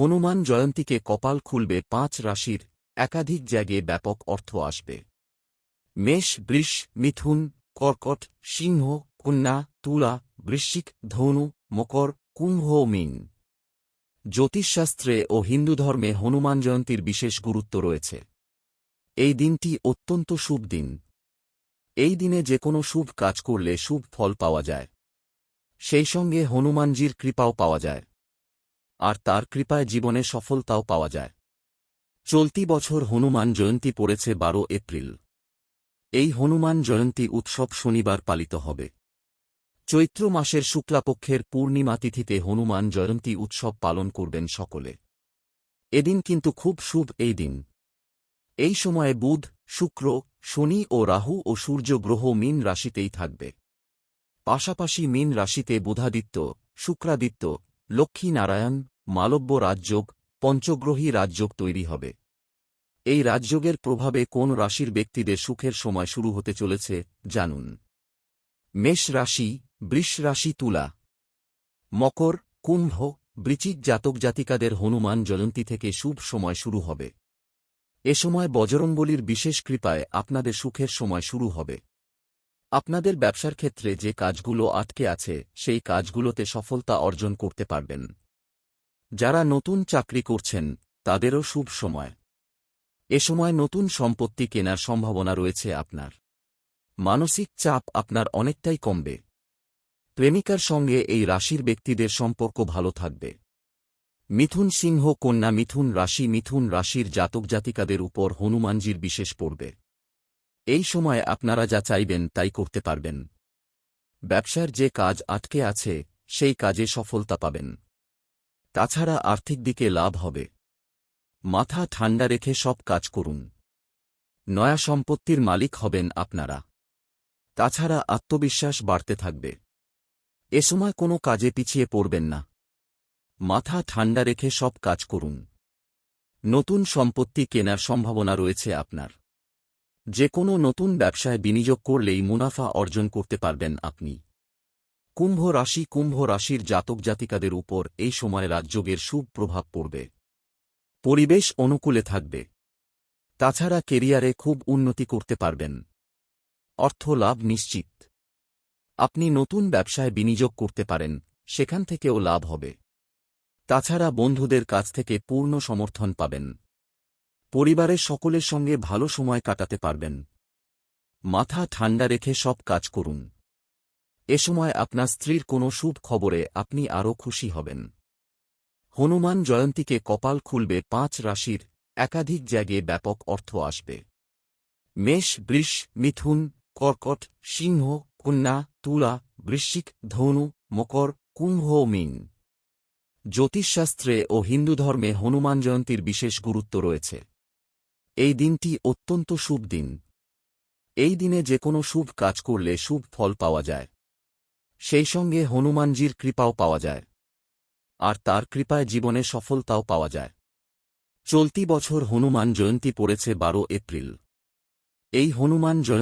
হনুমান জয়ন্তীকে কপাল খুলবে পাঁচ রাশির, একাধিক জায়গায় ব্যাপক অর্থ আসবে। মেষ, বৃষ, মিথুন, কর্কট, সিংহ, কন্যা, তুলা, বৃশ্চিক, ধনু, মকর, কুম্ভ, মিন। জ্যোতিষশাস্ত্রে ও হিন্দু ধর্মে হনুমান জয়ন্তীর বিশেষ গুরুত্ব রয়েছে। এই দিনটি অত্যন্ত শুভ দিন। এই দিনে যে কোনো শুভ কাজ করলে শুভ ফল পাওয়া যায়। সেই সঙ্গে হনুমানজির কৃপাও পাওয়া যায়। আর তার কৃপায় জীবনে সফলতাও পাওয়া যায়। চলতি বছর হনুমান জয়ন্তী পড়েছে বারো এপ্রিল। এই হনুমান জয়ন্তী উৎসব শনিবার পালিত হবে। চৈত্র মাসের শুক্লাপক্ষের পূর্ণিমা তিথিতে হনুমান জয়ন্তী উৎসব পালন করবেন সকলে। এদিন কিন্তু খুব শুভ এই দিন। এই সময়ে বুধ, শুক্র, শনি ও রাহু ও সূর্য গ্রহ মীন রাশিতেই থাকবে। পাশাপাশি মীন রাশিতে বুধাদিত্য, শুক্রাদিত্য লক্ষ্মী নারায়ণ, মালব্য রাজযোগ, পঞ্চগ্রহী রাজযোগ তৈরি হবে। এই রাজযোগের প্রভাবে কোন রাশির ব্যক্তিদের সুখের সময় শুরু হতে চলেছে, জানুন। মেষ রাশি, বৃষ রাশি তুলা। মকর, কুম্ভ, বৃচিক জাতক জাতিকাদের হনুমান জয়ন্তী থেকে শুভ সময় শুরু হবে। এ সময় বজরঙ্গলির বিশেষ কৃপায় আপনাদের সুখের সময় শুরু হবে। আপনাদের ব্যবসার ক্ষেত্রে যে কাজগুলো আটকে আছে, সেই কাজগুলোতে সফলতা অর্জন করতে পারবেন। যারা নতুন চাকরি করছেন, তাদেরও শুভ সময়। এ সময় নতুন সম্পত্তি কেনার সম্ভাবনা রয়েছে আপনার। মানসিক চাপ আপনার অনেকটাই কমবে। প্রেমিকার সঙ্গে এই রাশির ব্যক্তিদের সম্পর্ক ভালো থাকবে। মিথুন সিংহ কন্যা মিথুন রাশি মিথুন রাশির জাতক জাতিকাদের উপর হনুমানজির বিশেষ পড়বে। এই সময় আপনারা যা চাইবেন তাই করতে পারবেন। ব্যবসার যে কাজ আটকে আছে, সেই কাজে সফলতা পাবেন। তাছাড়া আর্থিক দিকে লাভ হবে। মাথা ঠান্ডা রেখে সব কাজ করুন। নয়া সম্পত্তির মালিক হবেন আপনারা। তাছাড়া আত্মবিশ্বাস বাড়তে থাকবে। এ সময় কোনো কাজে পিছিয়ে পড়বেন না। মাথা ঠান্ডা রেখে সব কাজ করুন। নতুন সম্পত্তি কেনার সম্ভাবনা রয়েছে আপনার। যে কোনো নতুন ব্যবসায় বিনিয়োগ করলেই মুনাফা অর্জন করতে পারবেন আপনি। কুম্ভ রাশি কুম্ভ রাশির জাতক জাতিকাদের উপর এই সময় রাজযোগের শুভ প্রভাব পড়বে। পরিবেশ অনুকূলে থাকবে। তাছাড়া কেরিয়ারে খুব উন্নতি করতে পারবেন। অর্থ লাভ নিশ্চিত। আপনি নতুন ব্যবসায় বিনিয়োগ করতে পারেন, সেখান থেকেও লাভ হবে। তাছাড়া বন্ধুদের কাছ থেকে পূর্ণ সমর্থন পাবেন। পরিবারের সকলের সঙ্গে ভালো সময় কাটাতে পারবেন। মাথা ঠান্ডা রেখে সব কাজ করুন। এ সময় আপনার স্ত্রীর কোনো শুভ খবরে আপনি আরও খুশি হবেন। হনুমান জয়ন্তীকে কপাল খুলবে পাঁচ রাশির একাধিক জায়গায় ব্যাপক অর্থ আসবে। মেষ, বৃষ, মিথুন, কর্কট, সিংহ, কন্যা, তুলা, বৃশ্চিক, ধনু, মকর, কুম্ভ মীন। জ্যোতিষশাস্ত্রে ও হিন্দু ধর্মে হনুমান জয়ন্তীর বিশেষ গুরুত্ব রয়েছে। এই দিনটি অত্যন্ত শুভ দিন। এই দিনে যে কোনো শুভ কাজ করলে শুভ ফল পাওয়া যায়। সেই সঙ্গে হনুমানজির কৃপাও পাওয়া যায়। আর তার কৃপায় জীবনে সফলতাও পাওয়া যায়। চলতি বছর হনুমান জয়ন্তী পড়েছে বারো এপ্রিল। এই হনুমান জয়ন্তী